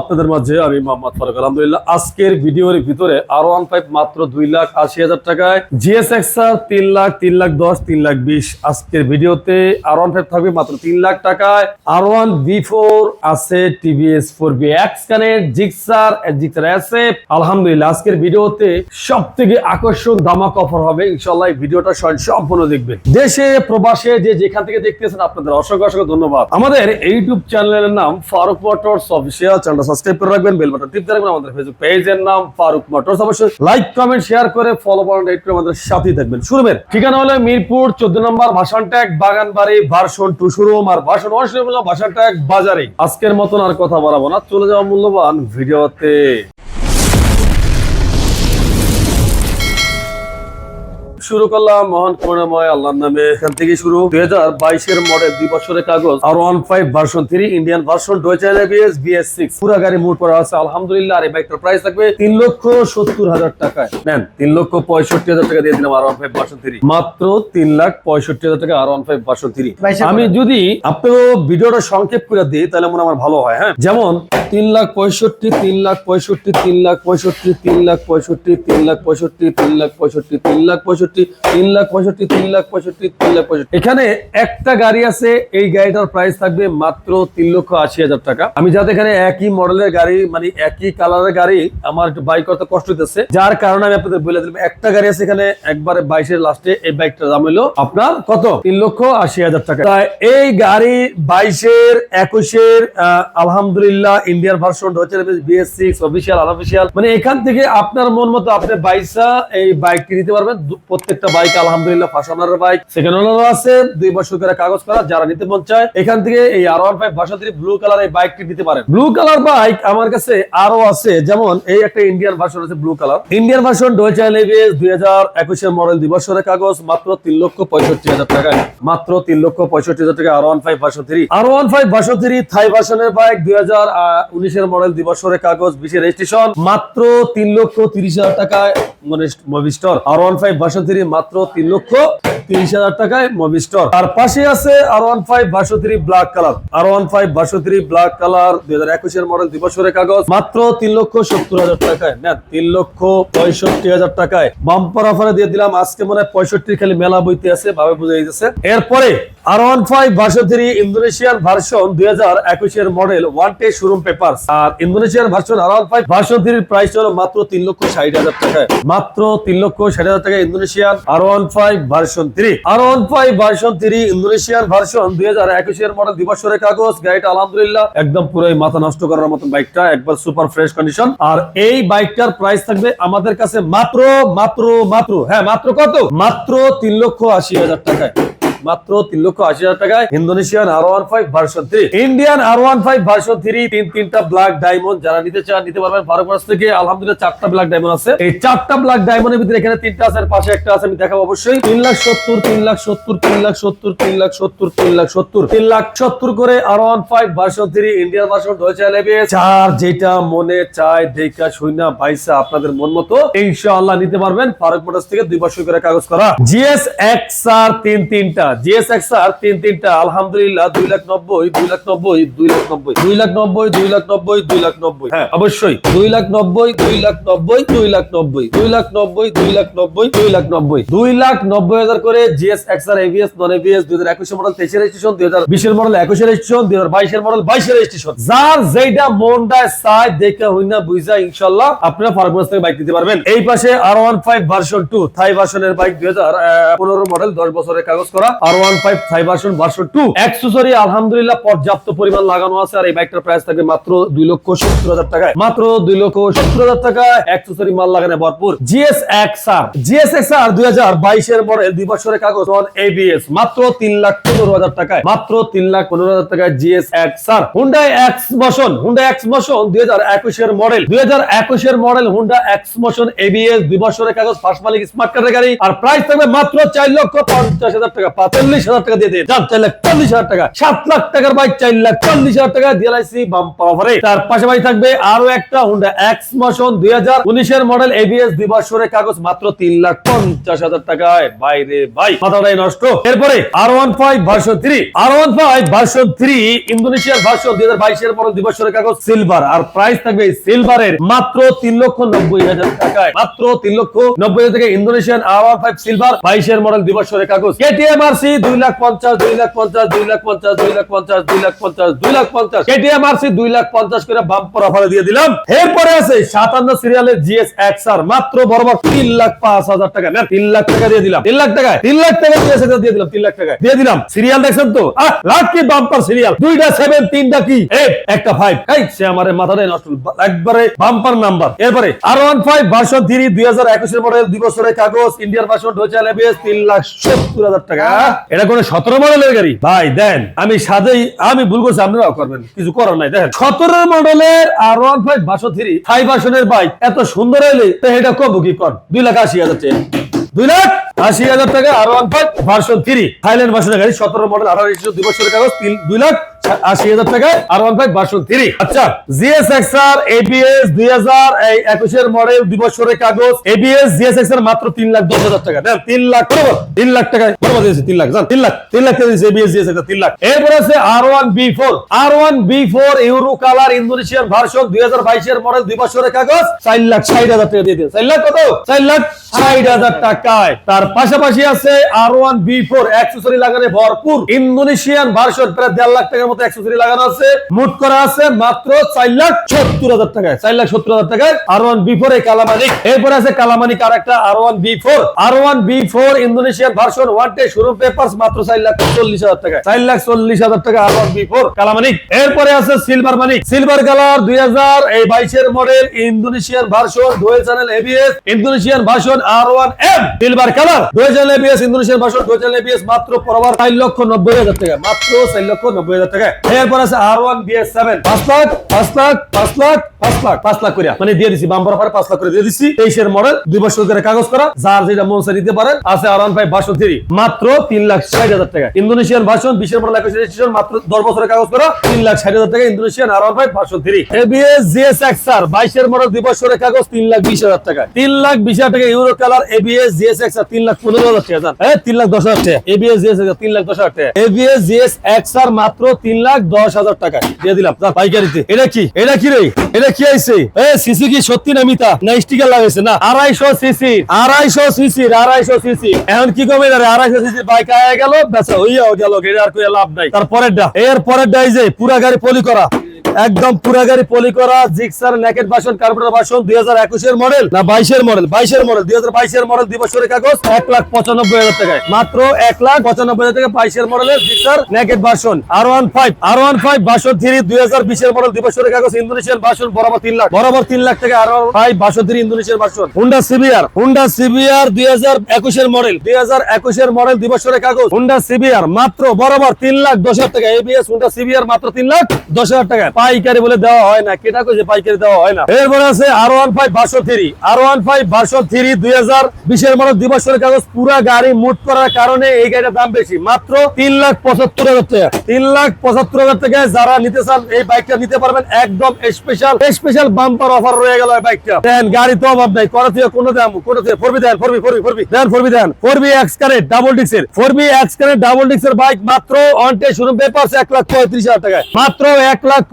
আপনাদের মাঝে, আমি মোহাম্মদ ফারুক। আলহামদুলিল্লাহ, আজকের ভিডিওর ভিতরে আর ওয়ান ফাইভ মাত্র দুই লাখ আশি হাজার টাকায়। জিএস এক্সার তিন লাখ তিন লাখ দশ, তিন লাখ বিশ। আজকের ভিডিওতে আর ওয়ান ফাইভ থাকবে মাত্র তিন লাখ টাকায়। আর ওয়ান বি ফোর আছে টিভিএস বেল ঠিকানা মিরপুর চোদ্দ নম্বর ভাষণ টু শোরুম আর বাজারে। আজকের মতন আর কথা না চলে যাওয়া মূল্যবান ভিডিওতে। শুরু করলাম মহান করুণাময় আল্লাহর নামে। এখান থেকে শুরু। দুই হাজার বাইশের মডেল দুই বছরের কাগজ। R one five version three Indian version ডোয়েচার BS BS six পুরা গাড়ি মুড করা আছে আলহামদুলিল্লাহ। আর এই বাইকটার প্রাইস থাকবে তিন লক্ষ সত্তর হাজার টাকায়। নেন তিন লক্ষ পঁয়ষট্টি হাজার টাকা দিয়ে দিলাম R one five version three মাত্র তিন লাখ পঁয়ষট্টি হাজার টাকা R one five version three আমি যদি আপনাকে ভিডিওটা সংক্ষেপ করে দিই তাহলে মনে আমার ভালো হয় হ্যাঁ? যেমন তিন লাখ পঁয়ষট্টি তিন লাখ পঁয়ষট্টি তিন লাখ পঁয়ষট্টি তিন লাখ পঁয়ষট্টি তিন লাখ পঁয়ষট্টি তিন লাখ পঁয়ষট্টি তিন লাখ পঁয়ষট্টি তিন লাখ পঁয়ষট্টি। তিন লাখ পঁয়ষট্টি, তিন লাখ পঁয়ষট্টি এখানে একটা গাড়ি আছে, এই গাড়িটার প্রাইস থাকবে মাত্র তিন লক্ষ আশি হাজার টাকা। আমি যাতে এখানে একই মডেলের গাড়ি মানে একই কালারের গাড়ি, আমার বাইক করতে কষ্ট যার কারণে আমি আপনাদের বলে দিলাম, একটা গাড়ি আছে এখানে একবারে বাইশের লাস্টে এই বাইকটার দাম আপনার কত? তিন লক্ষ আশি হাজার টাকা। এই গাড়ি বাইশের, একুশের আলহামদুলিল্লাহ ইন্ডিয়ান ভার্সন হচ্ছে অফিসিয়াল আনঅফিসিয়াল মানে এখান থেকে আপনার মন মতো আপনি বাইসা এই বাইকটি নিতে পারবেন। প্রত্যেকটা বাইক আলহামদুলিল্লাহ ফার্স্ট ওনারের বাইক সেকেন্ড ওনারও আছে, দুই বছর করে কাগজ করা, যারা নিতে মন চায়, এখান থেকে এই R one five three blue colour এই বাইকটি নিতে পারেন। ব্লু কালার বাইক আমার কাছে আরও আছে, যেমন এই একটা ইন্ডিয়ান ভার্সন আছে ব্লু কালার ইন্ডিয়ান ভার্সন ডোয়েচাইল এবিএস দুই হাজার একুশের মডেল দুই বছরের কাগজ, মাত্র তিন লক্ষ পঁয়ষট্টি হাজার টাকায়। মাত্র তিন লক্ষ পঁয়ষট্টি হাজার টাকা R one five version three R one five version three Thai ভার্সনের বাইক দুই হাজার উনিশের মডেল দুই বছরের কাগজ বিশের রেজিস্ট্রেশন মাত্র তিন লক্ষ তিরিশ হাজার টাকায় মানে মভিস্টর R one five version three মাত্র তিন লক্ষ তিরিশ হাজার টাকায় মবিস্টর তার পাশে আছে R one five three black colour R one five three black colour দুই হাজার একুশের মডেল দুই বছরের কাগজ। মাত্র তিন লক্ষ সত্তর হাজার টাকায়। না তিন লক্ষ পঁয়ষট্টি হাজার টাকায়। বাম্পার অফারে দিয়ে দিলাম। আজকে মনে হয় পঁয়ষট্টি খালি মেলা বইতে আছে, ভাবে বুঝে দিতেছে। এরপরে আর ভার্সন দুই হাজার মডেল দুই কাগজ আলহামদুলিল্লাহ একদম পুরোই মাথা নষ্ট করার মতন বাইকটা একবার সুপার ফ্রেশ কন্ডিশন আর এই বাইকটার প্রাইস থাকবে আমাদের কাছে মাত্র মাত্র মাত্র হ্যাঁ মাত্র কত? মাত্র তিন লক্ষ আশি হাজার টাকায়। মাত্র তিন লক্ষ আশি হাজার টাকায় Indonesian R one five version three Indian R one five version three তিন, তিনটা ব্ল্যাক ডায়মন্ড যারা নিতে চান, নিতে পারবেন। ফারুকবাস থেকে আলহামদুলিল্লাহ চারটা ব্ল্যাক ডায়মন্ড আছে। এই চারটা ব্ল্যাক ডায়মন্ডের ভিতরে এখানে তিনটা আছে পাশে একটা আছে, আমি দেখাবো অবশ্যই। তিন লাখ সত্তর, তিন লাখ সত্তর, তিন লাখ সত্তর, তিন লাখ সত্তর, তিন লাখ সত্তর। তিন লাখ সত্তর করে R one five version three Indian version ডোয়েচা লেবে চার যেটা মনে চায়, দেখা শুইনা বাইসা আপনাদের মন মতো, ইনশাআল্লাহ নিতে পারবেন। ফারুক মোটরস থেকে দুই বছর করে কাগজ করা। জিএস এক্স আর তিন, তিনটা। জিএস তিন তিনটা আলহামদুলিল্লাহ দুই লাখ নব্বই দুই লাখ নব্বই দুই লাখ নব্বই দুই লাখ নব্বই দুই লাখ নব্বই দুই লাখ নব্বই হ্যাঁ অবশ্যই দুই লাখ নব্বই দুই লাখ নব্বই দুই লাখ নব্বই দুই লাখ নব্বই দুই লাখ নব্বই দুই লাখ নব্বই দুই লাখ নব্বই হাজার করে জিএস আর নন এবিএস দুই হাজার একুশের মডেল তেইশের রেজিস্ট্রেশন দুই হাজার বিশের মডেল একুশের রেজিস্ট্রেশন দুই হাজার বাইশের মডেল বাইশের রেজিস্ট্রেশন যার যেটা চায় দেখে হইনা বুঝা ইনশাল্লাহ আপনারা থেকে বাইক নিতে পারবেন এই পাশে R one five version two Thai ভার্সনের বাইক দুই হাজার পনেরো মডেল দশ বছরের কাগজ করা R one five Honda X motion দুই হাজার একুশের মডেল দুই হাজার একুশের model Honda X motion ABS দুই বছরের কাগজ মালিক স্মার্ট গাড়ি। আর প্রাইস মাত্র চার লক্ষ পঞ্চাশ হাজার টাকা। চল্লিশ হাজার টাকা দিয়ে দিন। যান চার লাখ চল্লিশ হাজার টাকা। সাত লাখ টাকার বাইক, চার লাখ, চল্লিশ হাজার টাকা দিয়ে লাইছি বাম্পার অফারে তার পাশাপাশি থাকবে আরও একটা হুন্ডা এক্স মোশন দুই হাজার উনিশের মডেল এবিএস দুই কাগজ, মাত্র তিন লাখ পঞ্চাশ হাজার টাকায়। বাইরে ভাই, মাথাটাই নষ্ট। এরপরে R one five version three R one five version three ইন্দোনেশিয়ার ভার্সন দুই হাজার বাইশের মডেল দুই কাগজ সিলভার আর প্রাইস থাকবে সিলভারের মাত্র তিন লক্ষ নব্বই হাজার টাকায়। মাত্র তিন লক্ষ নব্বই হাজার টাকা Indonesian R one five silver বাইশের মডেল দুই কাগজ। কেটিএম আর সি দুই লাখ পঞ্চাশ, দুই লাখ পঞ্চাশ, দুই লাখ পঞ্চাশ, দুই লাখ পঞ্চাশ, দুই লাখ পঞ্চাশ, দুই লাখ পঞ্চাশ। কেটিএম আর সি দুই লাখ পঞ্চাশ করে বাম্পার অফারে দিয়ে দিলাম। এরপরে আছে সাতান্ন সিরিয়ালের জিএস এক্স আর মাত্র বরাবর তিন লাখ পাঁচ হাজার টাকা। নেন, তিন লাখ টাকা দিয়ে দিলাম। তিন লাখ টাকায়? তিন লাখ টাকা জিএস এক্স দিয়ে দিলাম, তিন লাখ টাকায়। দিয়ে দিলাম। সিরিয়াল দেখছেন তো? লাখ কি বাম্পার সিরিয়াল দুইটা সেভেন তিনটা কি? এইট একটা ফাইভ এই, সে আমার মাথাটাই নষ্ট একবারে বাম্পার নাম্বার এরপরে R one five version three দুই হাজার একুশের মডেল দুই বছরের কাগজ ইন্ডিয়ার ভার্সন ঢোচাল এবিএস তিন লাখ সত্তর হাজার টাকা। এটা কোনো সতেরো মডেলের গাড়ি। ভাই দেন। আমি সাজেই আমি ভুল করছি আপনারাও করবেন। কিছু করার নাই দেখেন। সতেরো মডেলের আর ওয়ান ফাইভ বাসো থ্রি ফাইভ বাইক এত সুন্দর হইলে তো এটা কব কি কর? দুই লাখ আশি হাজার দুই লাখ? আশি হাজার টাকা R one five version three Thailand ভার্সনের গাড়ি, সতেরো মডেল আঠারো দুই বছরের কাগজ, তিন, দুই লাখ আশি হাজার R one five version three আচ্ছা জিএস এবিএস দুই হাজার একুশের মডেল দুই বছরের কাগজ এবিএস জিএস মাত্র তিন লাখ দশ হাজার টাকা। তিন লাখ, বরাবর, তিন লাখ টাকায় বরাবর দিয়েছে, তিন লাখ তিন লাখ তিন লাখ দিয়েছে এবিএস জিএস তিন লাখ। এরপর আছে R one B four R one B four euro colour Indonesian version দুই হাজার বাইশের মডেল দুই বছরের কাগজ, চার লাখ ষাট হাজার টাকা দিয়ে চার লাখ কত? চার লাখ ষাট হাজার টাকায়। তার পাশাপাশি আছে R one V four accessory লাগানো ভরপুর ইন্দোনেশিয়ান ভার্সন প্রায় দেড় লাখ টাকার মতো অ্যাক্সেসরি লাগানো আছে। মুট করা আছে মাত্র চার লাখ সত্তর হাজার টাকায়। চার লাখ সত্তর হাজার টাকায় আর ওয়ান বি ফোর এই কালামানিক। এরপর আছে কালামানিক আর একটা R one V four R one V four Indonesian version one টে শোরুম পেপার্স মাত্র চার লাখ চল্লিশ হাজার টাকায়। চার লাখ চল্লিশ হাজার টাকা আর ওয়ান বি ফোর কালামানিক। এরপরে আছে সিলভার মানিক সিলভার কালার দুই হাজার এই বাইশের model Indonesian version dual channel ABS Indonesian version R one M silver colour মাত্র তিন লাখ ষাট মডেল মাত্র কাগজ টাকা ইন্দোনেশিয়ান আর ফাইভ মডেল দুই বছরের কাগজ, তিন লাখ বিশ হাজার টাকা। তিন লাখ বিশ হাজার টাকা ইউরো কালার এবিএস তিন লাখ পনেরো হাজার টাকা হ্যাঁ তিন লাখ দশ হাজার টাকা। এবিএস জিএস তিন লাখ দশ হাজার টাকা। এবিএস জিএস মাত্র তিন লাখ দশ হাজার টাকা। দিয়ে দিলাম তার পাইকারিতে। এটা কি? এটা কি রে? এটা কি আইছে? এ সিসি কি? সত্যি না মিতা না স্টিকার লাগাইছে না। আড়াইশো সিসি আড়াইশো সিসি আড়াইশো সিসি এখন কি কমে যাবে আড়াইশো সিসি বাইক আয়া গেল বেচা হইয়াও গেল এটা আর কোনো লাভ নাই। তারপরের ডা এর পরের ডা এই যে পুরা গাড়ি পলি করা। একদম পুরা গাড়ি পলি করা, জিক্সার নেকেট বাসন কার্বোরেটর বাসন দুই হাজার একুশের মডেল না বাইশের মডেল বাইশের মডেল দুই বাইশের মডেল দুই বছরের কাগজ এক লাখ পঁচানব্বই হাজার টাকায়। মাত্র এক লাখ পঁচানব্বই হাজার টাকা বাইশের মডেলের Gixxer naked version R one five R one five version three দুই হাজার বিশের মডেল দুই বছরের কাগজ ইন্দোনেশিয়ান বাসন বরাবর তিন লাখ। বরাবর তিন লাখ টাকা R one five version three Indonesian version Honda CBR Honda CBR দুই হাজার একুশের মডেল দুই হাজার একুশের মডেল দুই বছরের কাগজ হুন্ডা সিবিআর মাত্র বরাবর তিন লাখ দশ হাজার টাকা এবিএস হুন্ডা সিবিআর মাত্র তিন লাখ দশ হাজার টাকা পাইকারি বলে দেওয়া হয় না কেটা কইছে পাইকারি দেওয়া হয় না। এরপরে আছে R one five version three R one five version three দুই হাজার বিশের মডেল দুই বছরের কাগজ, পুরা গাড়ি মুট করার কারণে এই গাড়িটার দাম বেশি। মাত্র তিন লাখ পঁচাত্তর হাজার টাকা। তিন লাখ পঁচাত্তর হাজার টাকায় যারা নিতে চান এই বাইকটা নিতে পারবেন। একদম স্পেশাল স্পেশাল বাম্পার অফার রয়ে গেল বাইকটা। দেন, গাড়ি তো অভাব নাই। করে থেকে কোনো দাম কোনো থেকে ফোরবি দেন, ফোরবি ফোরবি ফোরবি। দেন ফোরবি দেন। ফোরবি এক্স কারেন্ট ডাবল ডিক্সের ফোরবি এক্স কারেন্ট ডাবল ডিক্সের বাইক মাত্র অনটে শুরু পেপার এক লাখ পঁয়ত্রিশ হাজার টাকায়। মাত্র এক লাখ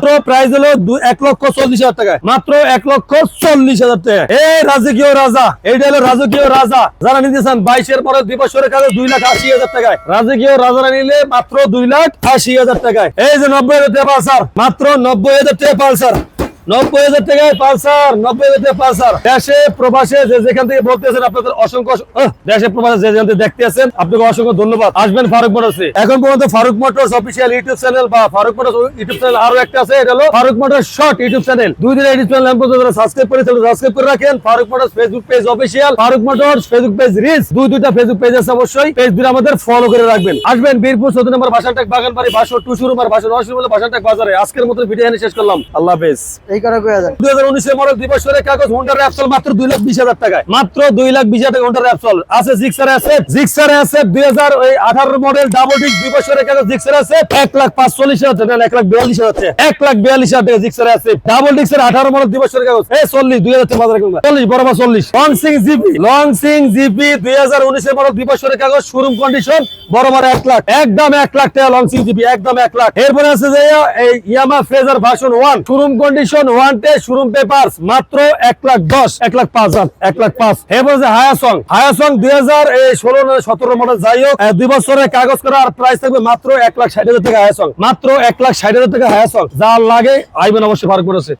মাত্র প্রাইস হলো এক লক্ষ চল্লিশ হাজার টাকায়। মাত্র এক লক্ষ চল্লিশ হাজার টাকা এই রাজকীয় রাজা, এইটা হলো রাজকীয় রাজা। যারা নিতে চান বাইশের পরে দুই বছরের কাছে দুই লাখ আশি হাজার টাকায়। রাজকীয় রাজারা নিলে মাত্র দুই লাখ আশি হাজার টাকায়। এই যে নব্বই হাজার টাকা পালসার, মাত্র নব্বই হাজার টাকা পালসার। নব্বই হাজার টাকায় পালসার নব্বই হাজার পালসার দেশে প্রবাসে যে যেখান থেকে আপনাদের অসংখ্য দেশে প্রবাসে যে যেখান থেকে দেখতে আছেন, আপনাকে অসংখ্য ধন্যবাদ। আসবেন ফারুক মোটরসে। এখন পর্যন্ত Faruk Motors official YouTube channel বা ফারুক মোটরস ইউটিউব চ্যানেল আরও একটা আছে, এটা হলো Faruk Motors short YouTube channel দুই ইউটিউব চ্যানেল সাবস্ক্রাইব করে সাবস্ক্রাইব করে রাখেন। Faruk Motors Facebook page official Faruk Motors Facebook page দুই দুইটা ফেসবুক পেজ আছে অবশ্যই। পেজ দুটো আমাদের ফলো করে রাখবেন। আসবেন বীরপুর চোদ্দ নম্বর ভাষানটাক বাগান বাড়ি ভাষণ টু শুরু ভাষণ নয় বাজারে। আজকের মতো ভিডিও শেষ করলাম। আল্লাহ হাফেজ। এই করে কয়ে দুই হাজার উনিশের মডেল দুই কাগজ হোন্ডার র্যাপসল মাত্র দুই লাখ বিশ হাজার টাকায়। মাত্র দুই লাখ বিশ হাজার হোন্ডার র্যাপসল আছে জিক্সার অ্যাসেট জিক্সার অ্যাসেট দুই হাজার আঠারো মডেল ডাবল ডিক দুই বছরের কাগজ জিক্সার অ্যাসেট এক লাখ পাঁচচল্লিশ হাজার টাকা। এক লাখ বিয়াল্লিশ হাজার টাকা। এক লাখ বিয়াল্লিশ হাজার টাকা জিক্সার অ্যাসেট ডাবল ডিক্সের আঠারো মডেল দুই বছরের কাগজ। এই চল্লিশ দুই হাজার চল্লিশ বরাবর চল্লিশ। Loncin GP Loncin GP দুই হাজার উনিশের মডেল দুই বছরের কাগজ শোরুম কন্ডিশন বরাবর এক লাখ। একদম এক লাখ টাকা লং সিং জিপি একদম এক লাখ। এরপরে আছে যে এই Yamaha Fazer version one showroom condition one showroom paper মাত্র এক লাখ দশ, এক লাখ পাঁচ এক লাখ পাঁচ। হে যে হায়াসং হায়াসং দুই হাজার ষোলো সতেরো মডেল যাই হোক দুই বছরের কাগজ করা আর প্রাইস থাকবে মাত্র এক লাখ ষাট হাজার টাকা হায়াসং মাত্র এক লাখ ষাট হাজার থেকে হায়াসং যা লাগে আইবেন অবশ্যই ভার করেছে